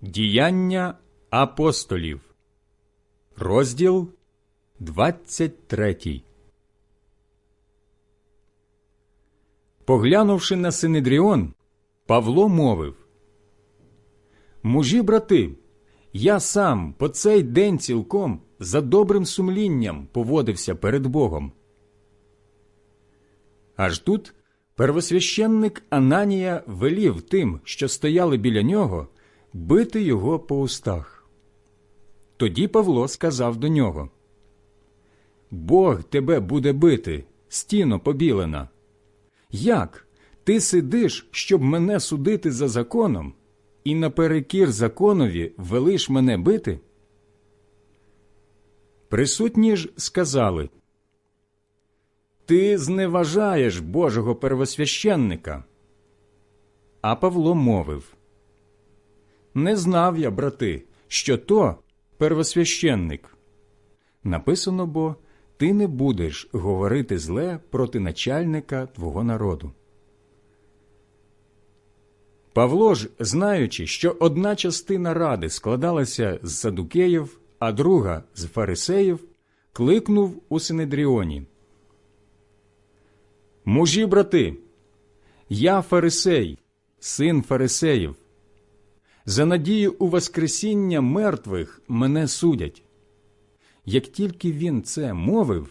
Діяння апостолів, розділ 23 Поглянувши на Синедріон, Павло мовив Мужі брати, я сам по цей день цілком за добрим сумлінням поводився перед Богом. Аж тут первосвященник Ананія велів тим, що стояли біля нього, бити його по устах. Тоді Павло сказав до нього Бог тебе буде бити, стіно побілена. Як ти сидиш, щоб мене судити за законом, і наперекір законові велиш мене бити? Присутні ж сказали Ти зневажаєш Божого первосвященника. А Павло мовив Не знав я, брати, що то первосвященник. Написано бо ти не будеш говорити зле проти начальника твого народу. Павло ж, знаючи, що одна частина ради складалася з садукеїв, а друга з фарисеїв, кликнув у Синедріоні. Мужі, брати, я фарисей, син фарисеїв. За надію у Воскресіння мертвих мене судять. Як тільки він це мовив,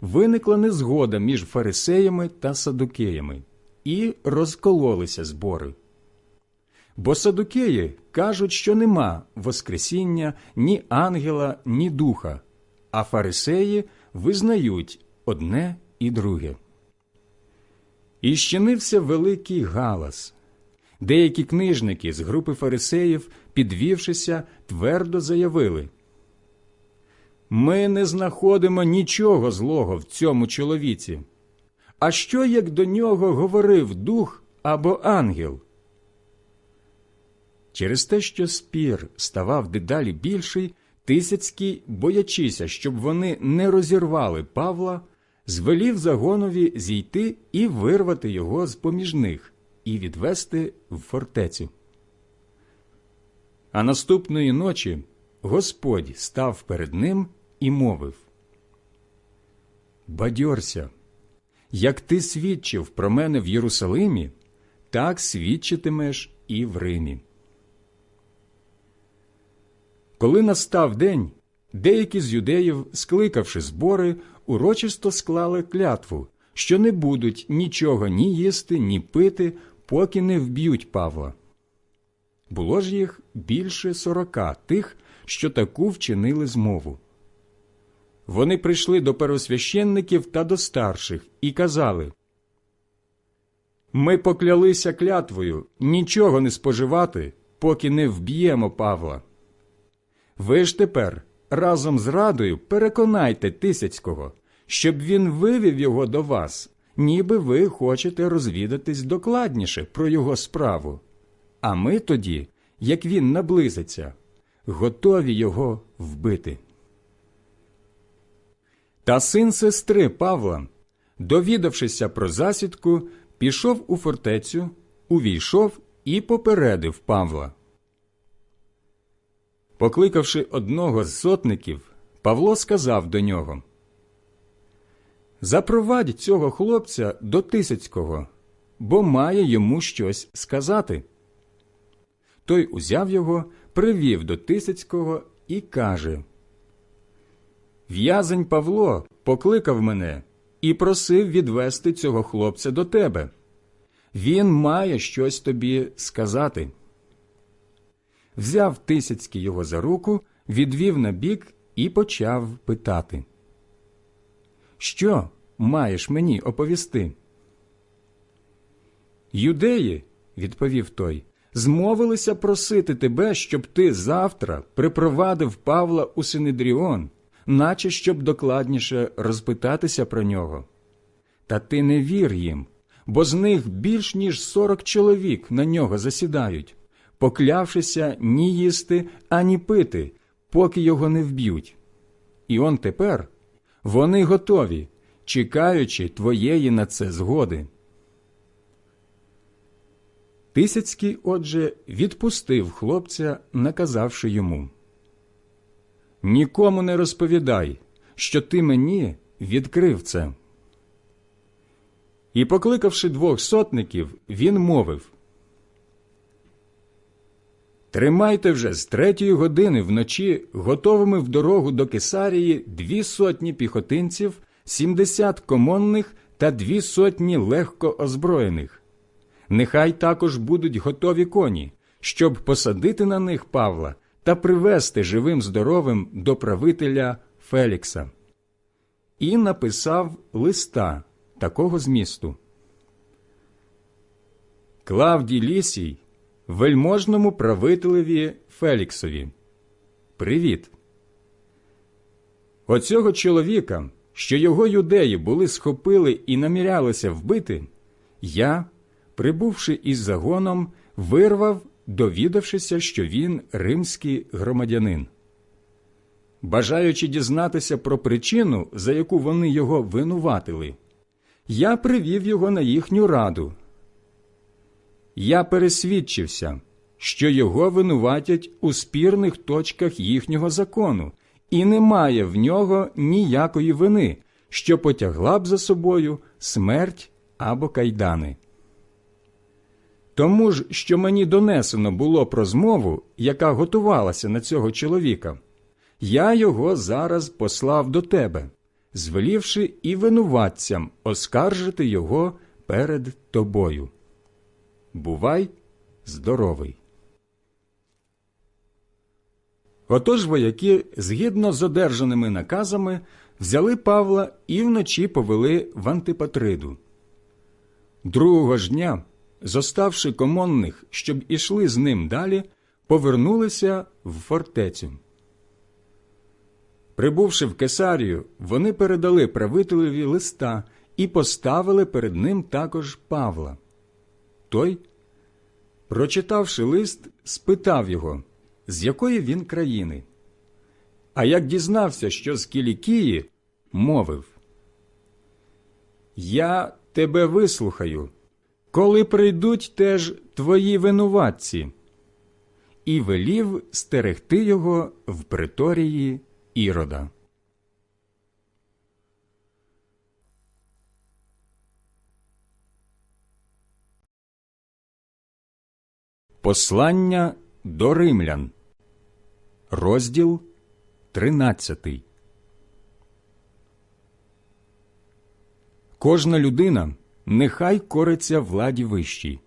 виникла незгода між фарисеями та садукеями, і розкололися збори. Бо садукеї кажуть, що нема Воскресіння ні ангела, ні духа, а фарисеї визнають одне і друге. І щинився великий галас. Деякі книжники з групи фарисеїв, підвівшися, твердо заявили Ми не знаходимо нічого злого в цьому чоловіці. А що як до нього говорив дух або ангел? Через те, що спір ставав дедалі більший, Тисяцький, боячися, щоб вони не розірвали Павла, звелів загонові зійти і вирвати його з поміж них і відвести в фортецю. А наступної ночі Господь став перед ним і мовив Бадьорся, як ти свідчив про мене в Єрусалимі, так свідчитимеш і в Римі. Коли настав день, деякі з юдеїв, скликавши збори, урочисто склали клятву, що не будуть нічого ні їсти, ні пити, поки не вб'ють Павла. Було ж їх більше сорока тих, що таку вчинили змову. Вони прийшли до первосвященників та до старших і казали Ми поклялися клятвою нічого не споживати, поки не вб'ємо Павла. Ви ж тепер разом з радою переконайте Тисяцького, щоб він вивів його до вас, ніби ви хочете розвідатись докладніше про його справу. А ми тоді, як він наблизиться, готові його вбити. Та син сестри Павла, довідавшися про засідку, пішов у фортецю, увійшов і попередив Павла. Покликавши одного з сотників, Павло сказав до нього Запровадь цього хлопця до Тисяцького, бо має йому щось сказати. Той узяв його, привів до Тисяцького і каже В'язень Павло покликав мене і просив відвести цього хлопця до тебе. Він має щось тобі сказати взяв Тисяцький його за руку, відвів на бік і почав питати. Що маєш мені оповісти? Юдеї, відповів той, змовилися просити тебе, щоб ти завтра припровадив Павла у Синедріон, наче щоб докладніше розпитатися про нього. Та ти не вір їм, бо з них більш ніж сорок чоловік на нього засідають поклявшися ні їсти, ані пити, поки його не вб'ють. І он тепер вони готові, чекаючи твоєї на це згоди. Тисяцький, отже, відпустив хлопця, наказавши йому Нікому не розповідай, що ти мені відкрив це. І, покликавши двох сотників, він мовив Тримайте вже з третьої години вночі готовими в дорогу до Кесарії дві сотні піхотинців, сімдесят комонних та дві сотні легко озброєних. Нехай також будуть готові коні, щоб посадити на них Павла та привести живим здоровим до правителя Фелікса. І написав листа такого змісту. Клавдій Лісій, вельможному правителеві Феліксові. Привіт. Оцього чоловіка, що його юдеї були схопили і намірялися вбити, я, прибувши із загоном, вирвав, довідавшися, що він римський громадянин. Бажаючи дізнатися про причину, за яку вони його винуватили, я привів його на їхню раду. Я пересвідчився, що його винуватять у спірних точках їхнього закону, і немає в нього ніякої вини, що потягла б за собою смерть або кайдани. Тому ж, що мені донесено було про змову, яка готувалася на цього чоловіка, я його зараз послав до тебе, звелівши і винуватцям оскаржити його перед тобою. Бувай здоровий. Отож вояки, згідно з одержаними наказами, взяли Павла і вночі повели в Антипатриду. Другого ж дня, зоставши комонних, щоб ішли з ним далі, повернулися в фортецю. Прибувши в Кесарію, вони передали правителеві листа і поставили перед ним також Павла. Той, прочитавши лист, спитав його, з якої він країни. А як дізнався, що з Кілікії, мовив Я тебе вислухаю, коли прийдуть теж твої винуватці, і велів стерегти його в приторії Ірода. Послання до римлян, розділ 13 Кожна людина нехай кориться владі вищій.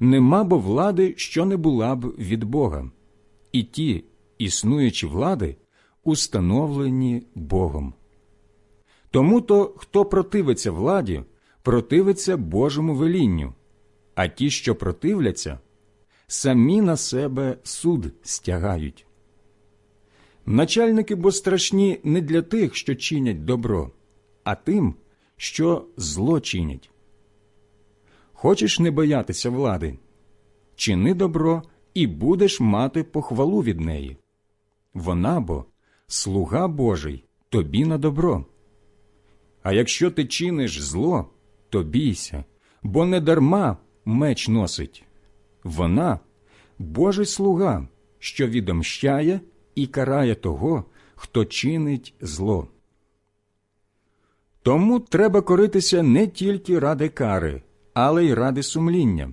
Нема бо влади, що не була б від Бога, і ті існуючі влади установлені Богом. Тому то, хто противиться владі, противиться Божому велінню, а ті, що противляться, самі на себе суд стягають. Начальники бо страшні не для тих, що чинять добро, а тим, що зло чинять. Хочеш не боятися влади, чини добро і будеш мати похвалу від неї. Вона бо слуга Божий тобі на добро. А якщо ти чиниш зло, то бійся, бо не дарма меч носить. Вона Божий слуга, що відомщає і карає того, хто чинить зло. Тому треба коритися не тільки ради кари, але й ради сумління.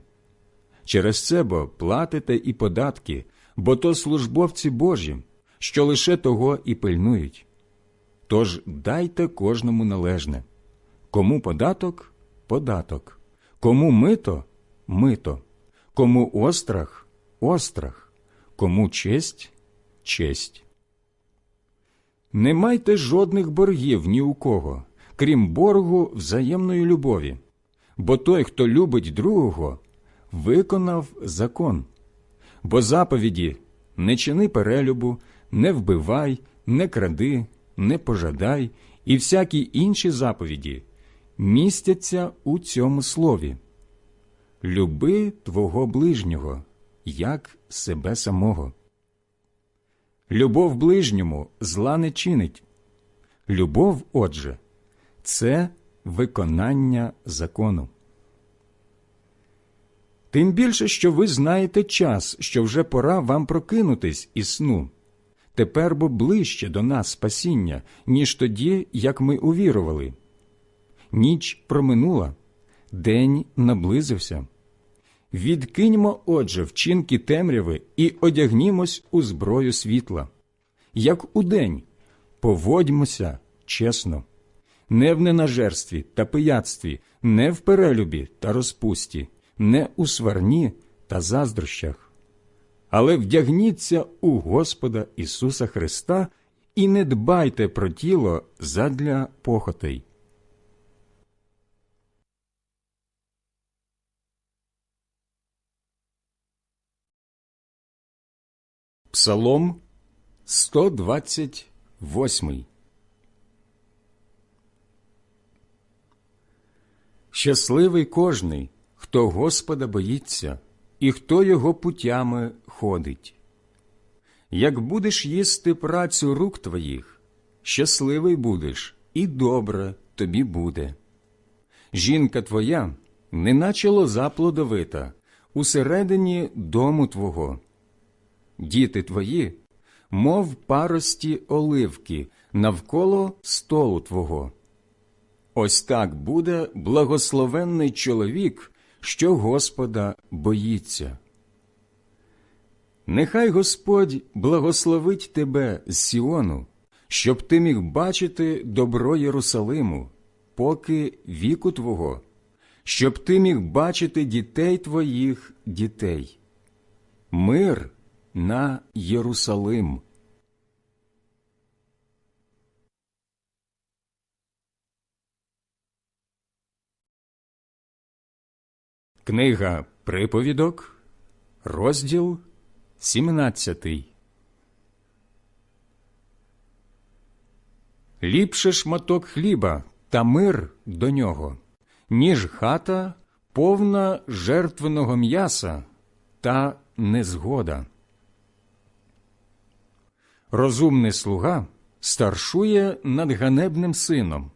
Через це бо платите і податки, бо то службовці Божі, що лише того і пильнують. Тож дайте кожному належне кому податок податок, кому мито мито, кому острах острах, кому честь честь. Не майте жодних боргів ні у кого, крім боргу взаємної любові, бо той, хто любить другого, виконав закон. Бо заповіді не чини перелюбу, не вбивай, не кради, не пожадай і всякі інші заповіді містяться у цьому слові. Люби твого ближнього, як себе самого. Любов ближньому зла не чинить. Любов, отже, це виконання закону. Тим більше, що ви знаєте час, що вже пора вам прокинутись із сну. Тепер бо ближче до нас спасіння, ніж тоді, як ми увірували. Ніч проминула, день наблизився. Відкиньмо, отже, вчинки темряви і одягнімось у зброю світла. Як удень, поводьмося чесно, не в ненажерстві та пияцтві, не в перелюбі та розпусті, не у сварні та заздрощах. Але вдягніться у Господа Ісуса Христа і не дбайте про тіло задля похотей. Псалом 128 Щасливий кожний, хто Господа боїться, і хто його путями ходить. Як будеш їсти працю рук твоїх, щасливий будеш, і добре тобі буде. Жінка твоя, неначе лоза плодовита, усередині дому твого. Діти твої, мов парості оливки навколо столу твого. Ось так буде благословенний чоловік, що Господа боїться. Нехай Господь благословить тебе з Сіону, щоб ти міг бачити добро Єрусалиму, поки віку твого, щоб ти міг бачити дітей твоїх дітей. Мир на Єрусалим. Книга Приповідок, розділ 17 Ліпше шматок хліба та мир до нього, ніж хата повна жертвеного м'яса та незгода. Розумний слуга старшує над ганебним сином,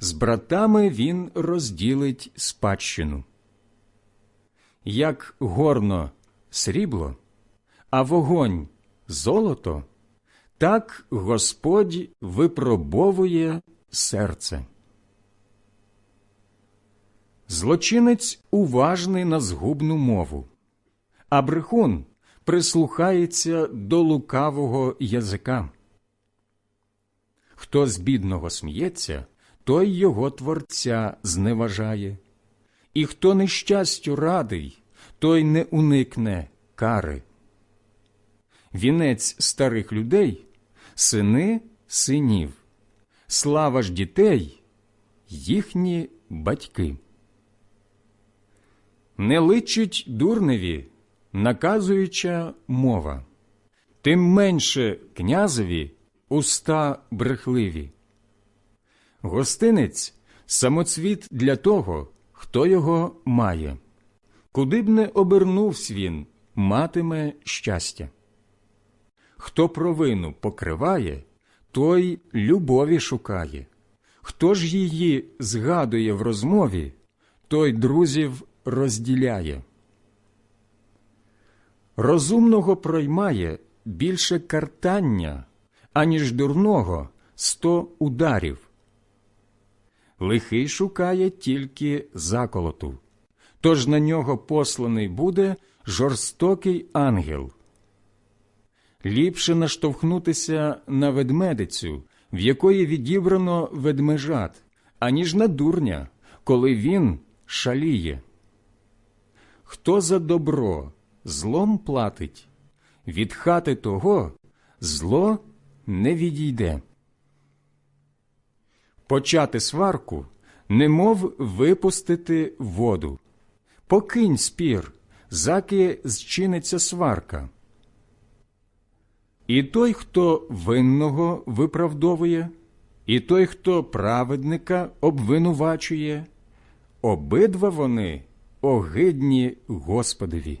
з братами він розділить спадщину. Як горно срібло, а вогонь золото, так Господь випробовує серце. Злочинець уважний на згубну мову, а брехун прислухається до лукавого язика. Хто з бідного сміється, той його творця зневажає, і хто нещастю радий, той не уникне кари. Вінець старих людей сини синів, слава ж дітей їхні батьки. Не личить дурневі наказуюча мова, тим менше князеві уста брехливі. Гостинець самоцвіт для того, хто його має. Куди б не обернувсь він, матиме щастя. Хто провину покриває, той любові шукає. Хто ж її згадує в розмові, той друзів розділяє. Розумного проймає більше картання, аніж дурного сто ударів. Лихий шукає тільки заколоту, тож на нього посланий буде жорстокий ангел. Ліпше наштовхнутися на ведмедицю, в якої відібрано ведмежат, аніж на дурня, коли він шаліє. Хто за добро злом платить, від хати того зло не відійде. Почати сварку, немов випустити воду. Покинь спір, заки зчиниться сварка. І той, хто винного виправдовує, і той, хто праведника обвинувачує, обидва вони огидні Господові.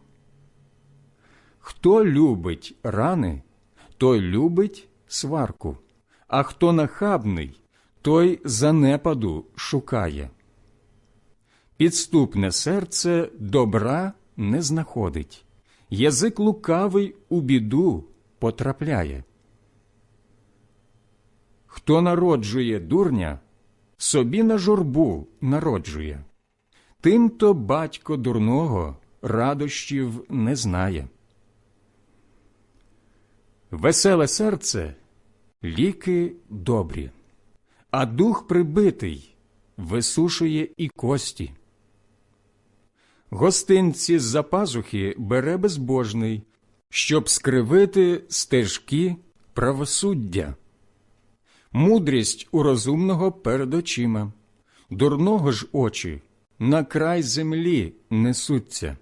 Хто любить рани, той любить сварку, а хто нахабний, той занепаду шукає. Підступне серце добра не знаходить, язик лукавий у біду потрапляє. Хто народжує дурня, собі на журбу народжує. Тимто батько дурного радощів не знає. Веселе серце ліки добрі, а дух прибитий висушує і кості. Гостинці з за пазухи бере безбожний, щоб скривити стежки правосуддя. Мудрість у розумного перед очима, дурного ж очі на край землі несуться.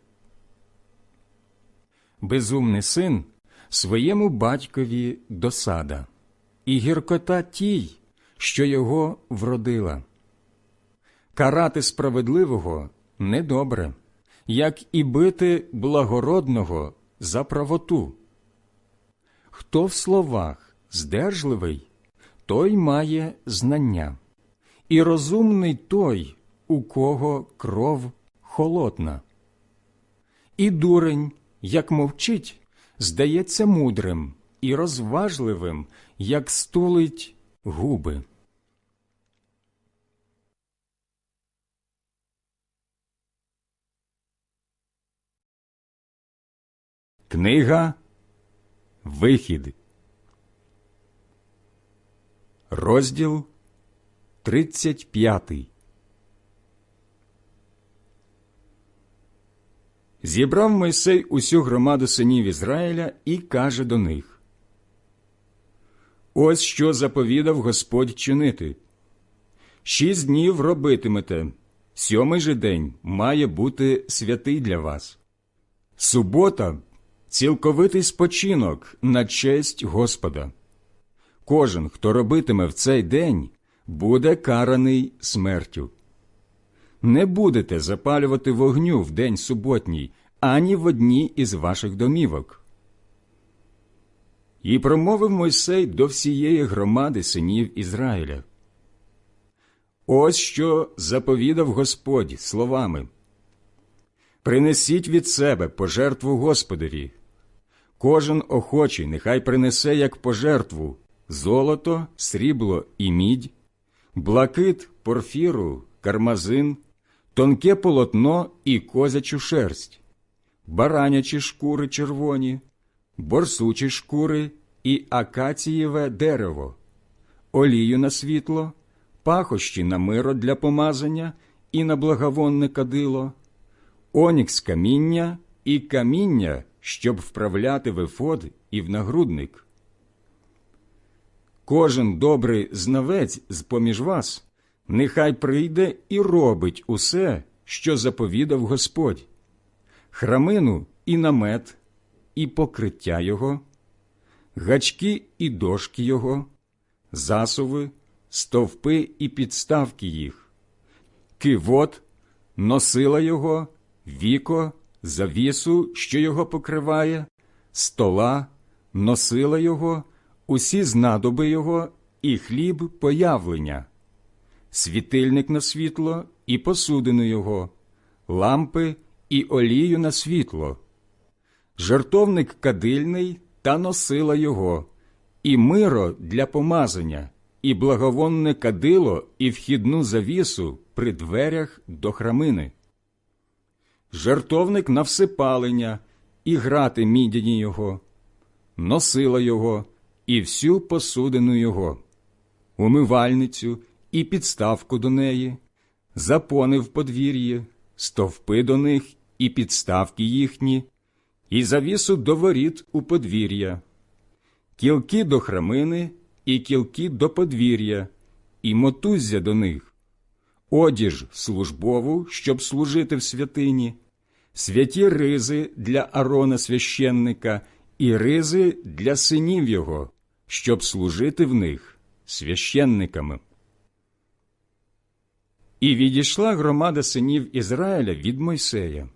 Безумний син своєму батькові досада, і гіркота тій, що його вродила. Карати справедливого недобре, як і бити благородного за правоту. Хто в словах здержливий, той має знання, і розумний той, у кого кров холодна. І дурень, як мовчить, здається мудрим і розважливим, як стулить губи. Книга Вихід, розділ 35 Зібрав Мойсей усю громаду синів Ізраїля і каже до них Ось що заповідав Господь чинити. Шість днів робитимете, сьомий же день має бути святий для вас. Субота цілковитий спочинок на честь Господа. Кожен, хто робитиме в цей день, буде караний смертю. Не будете запалювати вогню в день суботній, ані в одній із ваших домівок. І промовив Мойсей до всієї громади синів Ізраїля. Ось що заповідав Господь словами Принесіть від себе пожертву Господові. Кожен охочий нехай принесе як пожертву золото, срібло і мідь, блакит, порфіру, кармазин, тонке полотно і козячу шерсть, баранячі шкури червоні, борсучі шкури і акацієве дерево, олію на світло, пахощі на миро для помазання і на благовонне кадило, онікс каміння і каміння, щоб вправляти в ефод і в нагрудник. Кожен добрий знавець з поміж вас нехай прийде і робить усе, що заповідав Господь, храмину і намет, і покриття його, гачки і дошки його, засуви, стовпи і підставки їх, кивот, носила його, віко, завісу, що його покриває, стола, носила його, усі знадоби його і хліб появлення, світильник на світло і посудину його, лампи і олію на світло, жертовник кадильний та носила його, і миро для помазання, і благовонне кадило і вхідну завісу при дверях до храмини. Жертовник на всипалення, і грати мідяні його, носила його і всю посудину його, умивальницю і підставку до неї, запони в подвір'ї, стовпи до них і підставки їхні, і завісу до воріт у подвір'я, кілки до храмини і кілки до подвір'я, і мотуззя до них одіж службову, щоб служити в святині, святі ризи для Арона священника і ризи для синів його, щоб служити в них священниками. І відійшла громада синів Ізраїля від Мойсея.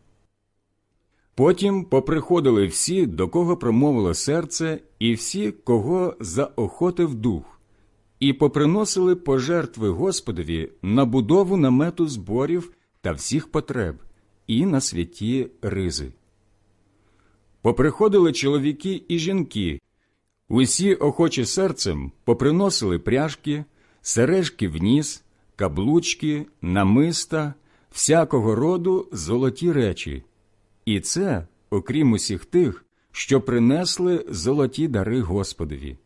Потім поприходили всі, до кого промовило серце, і всі, кого заохотив дух, і поприносили пожертви Господові на будову намету зборів та всіх потреб, і на святі ризи. Поприходили чоловіки і жінки, усі охочі серцем поприносили пряжки, сережки в ніс, каблучки, намиста, всякого роду золоті речі. І це, окрім усіх тих, що принесли золоті дари Господові.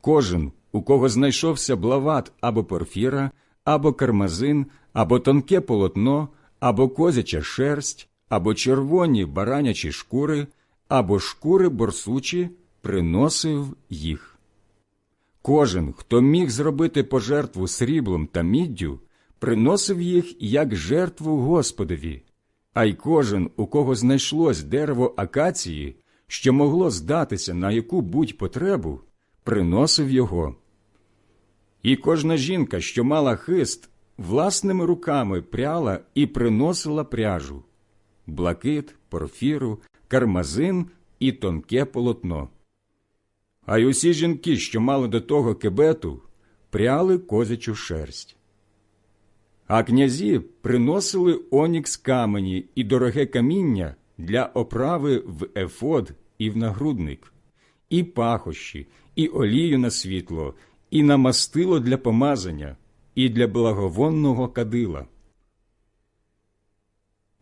Кожен, у кого знайшовся блават або порфіра, або кармазин, або тонке полотно, або козяча шерсть, або червоні баранячі шкури, або шкури борсучі, приносив їх. Кожен, хто міг зробити пожертву сріблом та міддю, приносив їх як жертву Господові, а й кожен, у кого знайшлось дерево акації, що могло здатися на яку будь потребу, приносив його. І кожна жінка, що мала хист, власними руками пряла і приносила пряжу блакит, порфіру, кармазин і тонке полотно. А й усі жінки, що мали до того кебету, пряли козячу шерсть. А князі приносили онікс камені і дороге каміння для оправи в ефод і в нагрудник, і пахощі, і олію на світло, і на мастило для помазання, і для благовонного кадила.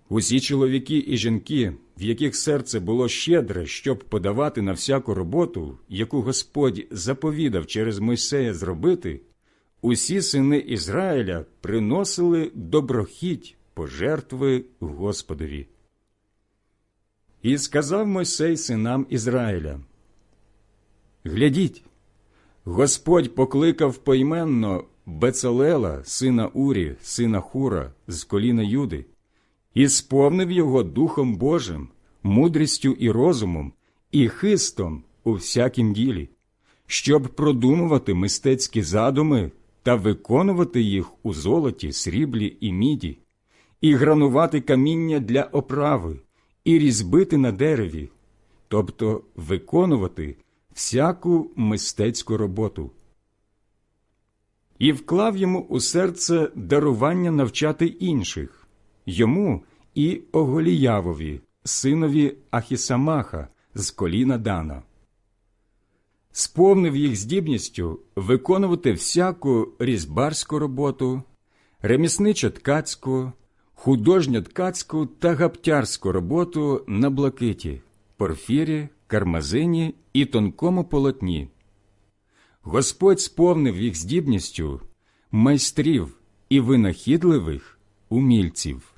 Усі чоловіки і жінки, в яких серце було щедре, щоб подавати на всяку роботу, яку Господь заповідав через Мойсея зробити, усі сини Ізраїля приносили доброхіть пожертви Господові. І сказав Мойсей синам Ізраїля: Глядіть, Господь покликав поіменно Бецалела, сина Урі, сина Хура, з коліна Юди, і сповнив його Духом Божим, мудрістю і розумом, і хистом у всякім ділі, щоб продумувати мистецькі задуми та виконувати їх у золоті, сріблі і міді, і гранувати каміння для оправи, і різьбити на дереві, тобто виконувати всяку мистецьку роботу. І вклав йому у серце дарування навчати інших, йому і Оголіявові, синові Ахісамаха з коліна Дана. Сповнив їх здібністю виконувати всяку різьбарську роботу, ремісничо ткацьку, художньо ткацьку та гаптярську роботу на блакиті, порфірі, кармазині і тонкому полотні. Господь сповнив їх здібністю майстрів і винахідливих умільців.